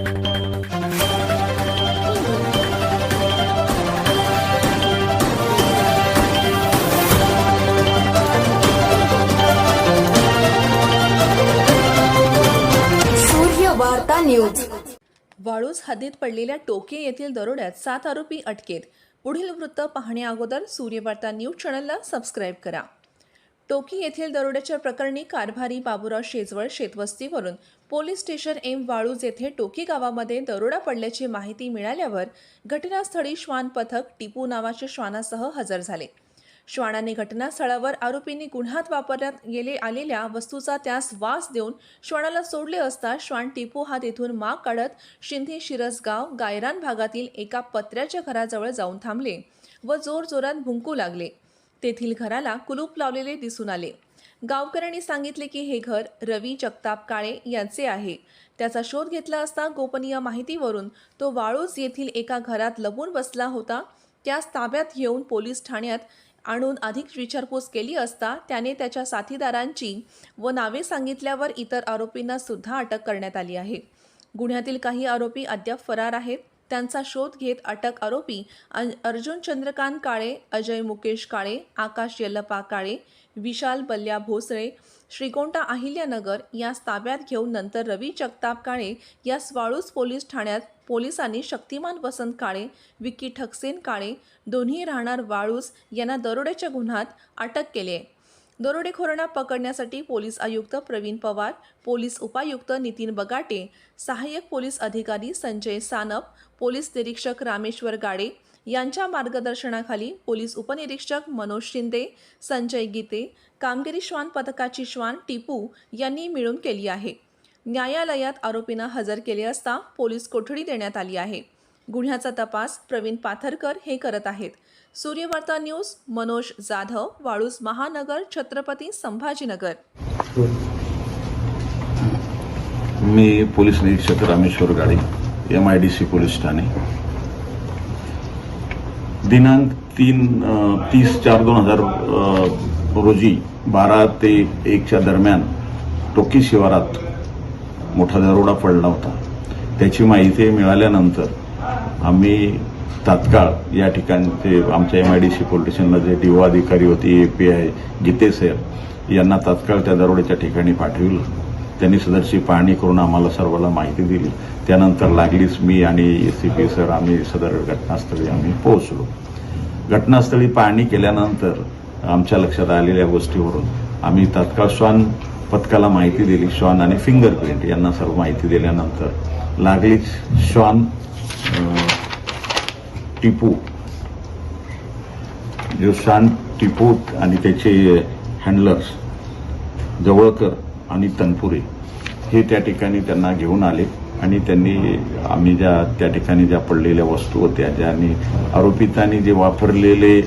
सूर्य वार्ता न्यूज. वाळूज हद्दीत पडलेल्या टोके येथील दरोड्यात सात आरोपी अटकेत. पुढील वृत्त पाहण्याअगोदर सूर्यवार्ता न्यूज चॅनलला सबस्क्राईब करा. टोकी येथील दरोड्याच्या प्रकरणी कारभारी बाबुराव शेजवळ शेतवस्तीवरून पोलीस स्टेशन एम वाळूज येथे टोकी गावामध्ये दरोडा पडल्याची माहिती मिळाल्यावर घटनास्थळी श्वान पथक टिपू नावाच्या श्वानासह हजर झाले. श्वानाने घटनास्थळावर आरोपींनी गुन्ह्यात वापरण्यात गेले आलेल्या वस्तूचा त्यास वास देऊन श्वानाला सोडले असता श्वान टिपू हा तेथून माग काढत शिंदे शिरसगाव गायरान भागातील एका पत्र्याच्या घराजवळ जाऊन थांबले व जोरजोरात भुंकू लागले. तेथील घराला कुलूप लावलेले दिसून आले. गावकऱ्यांनी सांगितले की हे घर रवी जगताप काळे यांचे आहे. त्याचा शोध घेतला असता गोपनीय माहितीवरून तो वाळूज येथील एका घरात लपून बसला होता. त्यास ताब्यात येऊन पोलीस ठाण्यात आणून अधिक विचारपूस केली असता त्याने त्याच्या साथीदारांची व नावे सांगितल्यावर इतर आरोपींना सुद्धा अटक करण्यात आली आहे. गुन्ह्यातील काही आरोपी अद्याप फरार आहेत. त्यांचा शोध घेत अटक आरोपी अर्जुन चंद्रकांत काळे अजय मुकेश काळे आकाश यल्लपा काळे विशाल बल्ल्या भोसळे श्रीकोंटा अहिल्यानगर यास ताब्यात घेऊन नंतर रवी जगताप काळे यास वाळूज पोलीस ठाण्यात पोलिसांनी शक्तिमान वसंत काळे विक्की ठकसेन काळे दोन्ही राहणार वाळूज यांना दरोड्याच्या गुन्ह्यात अटक केली आहे. दरोडेखोरांना पकडण्यासाठी पोलीस आयुक्त प्रवीण पवार पोलीस उपायुक्त नितीन बगाटे सहाय्यक पोलीस अधिकारी संजय सानप पोलीस निरीक्षक रामेश्वर गाडे यांच्या मार्गदर्शनाखाली पोलीस उपनिरीक्षक मनोज शिंदे संजय गीते कामगिरी श्वान पथकाची श्वान टिपू यांनी मिळून केली आहे. न्यायालयात आरोपींना हजर केले असता पोलीस कोठडी देण्यात आली आहे. गुन्ह्याचा तपास प्रवीण पाथरकर हे करत आहेत. सूर्यवार्ता न्यूज मनोज जाधव वाळूज महानगर छत्रपती संभाजीनगर. मी पोलीस निरीक्षक Rameshwar Gade M I D C police Thane. दिनांक तीन तीस चार दोन हजार रोजी बारा ते एकच्या दरम्यान टोकी शिवारात मोठा दरोडा पडला होता. त्याची माहिती मिळाल्यानंतर आम्ही तात्काळ या ठिकाणचे आमच्या M I D C police जे डीओ अधिकारी होते A P I Gite sir यांना तात्काळ त्या दरोड्याच्या ठिकाणी पाठविलं. त्यांनी सदरची पाहणी करून आम्हाला सर्वांना माहिती दिली. त्यानंतर लागलीच मी आणि एस सी पी सर आम्ही सदर घटनास्थळी आम्ही पोहोचलो. घटनास्थळी पाहणी केल्यानंतर आमच्या लक्षात आलेल्या गोष्टीवरून आम्ही तात्काळ श्वान पथकाला माहिती दिली श्वान आणि फिंगरप्रिंट यांना सर्व माहिती दिल्यानंतर लागलीच श्वान टिपू. जो टिपू आणि त्याचे हँडलर्स जवळकर आणि तनपुरे हे त्या ठिकाणी त्यांना घेऊन आले आणि त्यांनी आम्ही ज्या त्या ठिकाणी ज्या पडलेल्या वस्तू होत्या ज्यांनी आरोपितांनी जे वापरलेले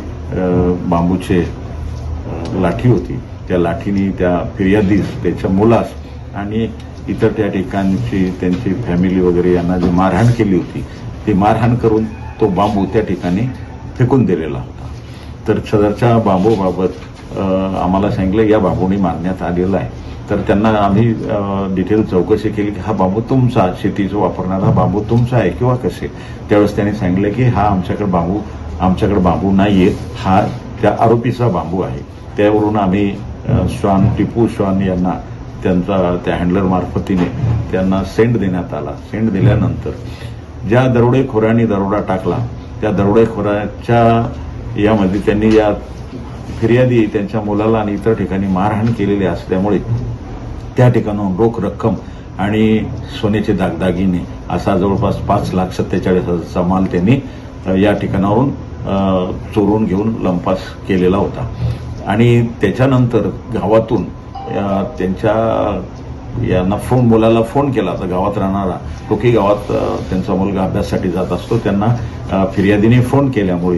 बांबूचे लाठी होती त्या लाठीनी त्या फिर्यादीस त्याच्या मुलास आणि इतर त्या ठिकाणची त्यांची फॅमिली वगैरे यांना जी मारहाण केली होती ती मारहाण करून तो बांबू त्या ठिकाणी फेकून दिलेला होता. तर सदरच्या बांबूबाबत आम्हाला सांगितलं या बांबूने मारण्यात आलेला आहे. तर त्यांना आम्ही डिटेल चौकशी केली की हा बांबू तुमचा शेतीचा वापरणारा बांबू तुमचा आहे किंवा कसे? त्यावेळेस त्यांनी सांगितलं की हा आमच्याकडे बांबू आमच्याकडे बांबू नाहीये. हा त्या आरोपीचा बांबू आहे. त्यावरून आम्ही श्वान टिपू श्वान यांना त्यांचा त्या हँडलर मार्फतीने त्यांना सेंड देण्यात आला. सेंड दिल्यानंतर ज्या दरोडेखोरांनी दरोडा टाकला त्या दरोडेखोराच्या यामध्ये त्यांनी या फिर्यादी त्यांच्या मुलाला आणि इतर ठिकाणी मारहाण केलेली असल्यामुळे त्या ठिकाणाहून रोख रक्कम आणि सोन्याचे दागदागिने असा जवळपास पाच लाख सत्तेचाळीस हजारचा माल त्यांनी या ठिकाणावरून चोरून घेऊन लंपास केलेला होता. आणि त्याच्यानंतर गावातून त्यांच्या यांना फोन मुलाला फोन केला तर गावात राहणारा. टोकी गावात त्यांचा मुलगा अभ्यासासाठी जात असतो त्यांना फिर्यादीने फोन केल्यामुळे.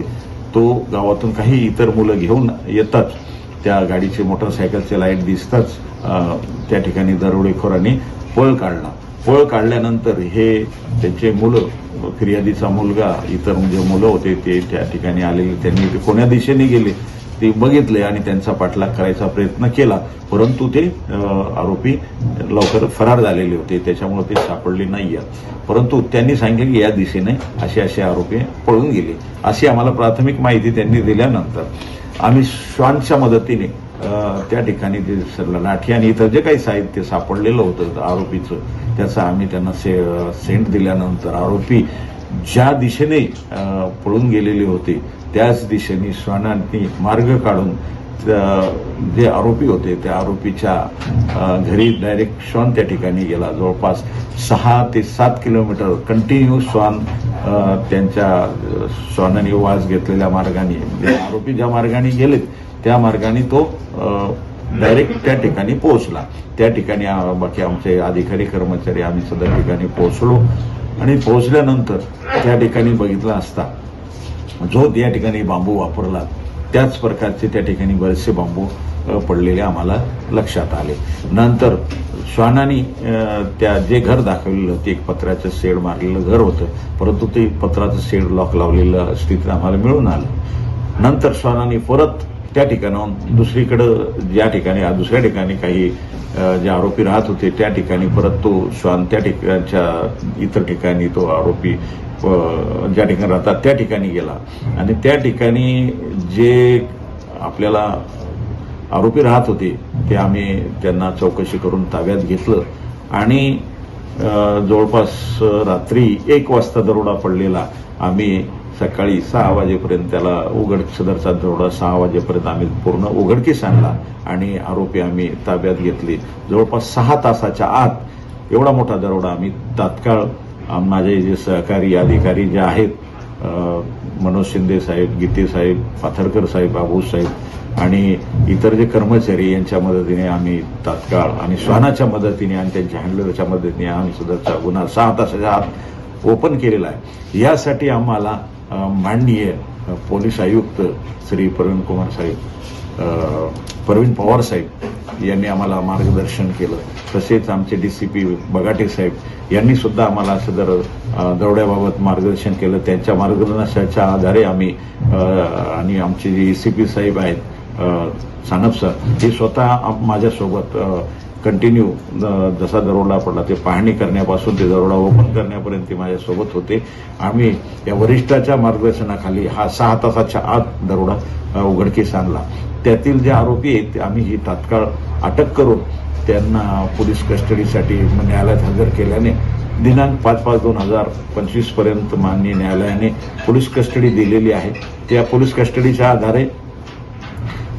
तो गावातून काही इतर मुलं घेऊन येतात. त्या गाडीचे मोटरसायकलचे लाइट दिसताच त्या ठिकाणी दरोडेखोरांनी पळ काढला. पळ काढल्यानंतर हे त्यांचे मुलं फिर्यादीचा मुलगा इतर म्हणजे मुलं होते ते त्या ठिकाणी आलेले. त्यांनी ते कोण्या दिशेने गेले? ते बघितले आणि त्यांचा पाठलाग करायचा प्रयत्न केला. परंतु ते आरोपी लवकर फरार झालेले होते. त्याच्यामुळे ते सापडले नाही परंतु त्यांनी सांगितले की या दिशेने असे असे आरोपी पळून गेले. अशी आम्हाला प्राथमिक माहिती त्यांनी दिल्यानंतर आम्ही श्वानच्या मदतीने त्या ठिकाणी ते स- लाठी आणि इतर जे काही साहित्य सापडलेलं होतं आरोपीचं त्याचा आम्ही त्यांना से सेंट दिल्यानंतर आरोपी ज्या दिशेने पळून गेलेले होते त्याच दिशेने श्वानांनी मार्ग काढून जे आरोपी होते त्या आरोपीच्या घरी डायरेक्ट श्वान त्या ठिकाणी गेला. जवळपास सहा ते सात किलोमीटर कंटिन्यू श्वान त्यांच्या श्वानाने वास घेतलेल्या मार्गाने जे आरोपी ज्या मार्गाने गेलेत त्या मार्गाने तो डायरेक्ट त्या ठिकाणी पोहोचला. त्या ठिकाणी बाकी आमचे अधिकारी कर्मचारी आम्ही सदर ठिकाणी पोहोचलो. आणि पोहोचल्यानंतर त्या ठिकाणी बघितला असता जो त्या ठिकाणी बांबू वापरला त्याच प्रकारचे त्या ठिकाणी बरेचसे बांबू पडलेले आम्हाला लक्षात आले. नंतर श्वानानी त्या जे घर दाखवलेलं ते एक पत्र्याचं शेड मारलेलं घर होतं परंतु ते पत्राचं शेड लॉक लावलेलं स्थितीत आम्हाला मिळून आलं. नंतर श्वानानी परत त्या ठिकाणाहून दुसरीकडं ज्या ठिकाणी दुसऱ्या ठिकाणी काही जे आरोपी राहत होते त्या ठिकाणी परत तो श्वान त्या ठिकाणच्या इतर ठिकाणी तो आरोपी ज्या ठिकाणी राहतात त्या ठिकाणी गेला. आणि त्या ठिकाणी जे आपल्याला आरोपी राहत होते ते आम्ही त्यांना चौकशी करून ताब्यात घेतलं. आणि जवळपास रात्री एक वाजता दरोडा पडलेला आम्ही सकाळी सहा वाजेपर्यंत त्याला उघड सदरचा दरोडा सहा वाजेपर्यंत आम्ही पूर्ण उघडकीस आणला आणि आरोपी आम्ही ताब्यात घेतले. जवळपास सहा तासाच्या आत एवढा मोठा दरोडा आम्ही तात्काळ माझे जे सहकारी अधिकारी जे आहेत मनोज शिंदे साहेब गीते साहेब पाथरकर साहेब बाबू साहेब आणि इतर जे कर्मचारी यांच्या मदतीने आम्ही तात्काळ आणि श्वानाच्या मदतीने आणि त्यांच्या हँडलरच्या मदतीने आम्ही सदरचा गुन्हा सहा तासाच्या आत ओपन केलेला आहे. यासाठी आम्हाला माननीय पोलीस आयुक्त श्री प्रवीण कुमार साहेब प्रवीण पवार साहेब यांनी आम्हाला मार्गदर्शन केलं. तसेच आमचे डी सी पी बगाटे साहेब यांनी सुद्धा आम्हाला असं जर दौड्याबाबत मार्गदर्शन केलं त्यांच्या मार्गदर्शनाच्या आधारे आम्ही आणि आमचे जे सी पी साहेब आहेत सानप सर हे स्वतः माझ्यासोबत कंटिन्यू जसा दरोडा पडला ते पाहणी करण्यापासून ते दरोडा ओपन करण्यापर्यंत ते माझ्यासोबत होते. आम्ही या वरिष्ठाच्या मार्गदर्शनाखाली हा सहा तासाच्या आत दरोडा उघडकीस आणला. त्यातील जे आरोपी आहेत ते आम्ही ही तात्काळ अटक करून त्यांना पोलीस कस्टडीसाठी न्यायालयात हजर केल्याने दिनांक पाच पाच दोन हजार पंचवीसपर्यंत माननीय न्यायालयाने पोलीस कस्टडी दिलेली आहे. त्या पोलीस कस्टडीच्या आधारे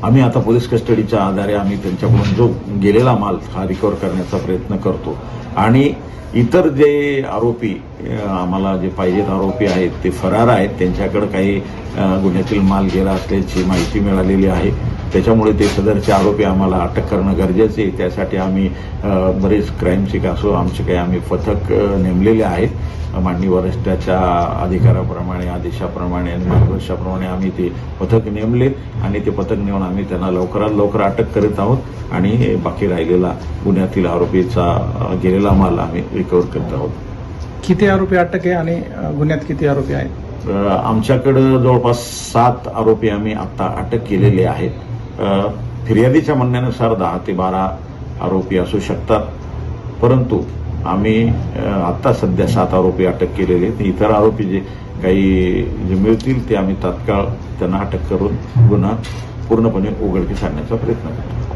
आम्ही आता पोलीस कस्टडीच्या आधारे आम्ही त्यांच्याकडून जो गेलेला माल हा रिकवर करण्याचा प्रयत्न करतो. आणि इतर जे आरोपी आम्हाला जे पाहिजेत आरोपी आहेत ते फरार आहेत त्यांच्याकडे काही गुन्ह्यातील माल गेला असल्याची माहिती मिळालेली आहे. त्याच्यामुळे ते सदरचे आरोपी आम्हाला अटक करणं गरजेचे आहे. त्यासाठी आम्ही बरेच क्राईमचे असो आमचे काही आम्ही पथक नेमलेले आहेत. मांडणी वरिष्ठाच्या अधिकाराप्रमाणे आदेशाप्रमाणे आणि मार्गदर्शनाप्रमाणे आम्ही ते पथक नेमले आणि ते पथक नेऊन आम्ही त्यांना लवकरात लवकर अटक करीत आहोत आणि बाकी राहिलेला गुन्ह्यातील आरोपीचा गेलेला माल आम्ही रिकवर करत आहोत. किती आरोपी अटक आहे आणि गुन्ह्यात किती आरोपी आहेत? आमच्याकडं जवळपास सात आरोपी आम्ही आता अटक केलेले आहेत. फिर्यादीच्या म्हणण्यानुसार दहा ते बारा आरोपी असू शकतात. परंतु आम्ही आत्ता आता सध्या सात आरोपी अटक केलेले आहेत. इतर आरोपी जे काही जे मिळतील ते आम्ही तात्काळ त्यांना अटक करून गुन्हा पूर्णपणे उघडकीस आणण्याचा प्रयत्न करतो.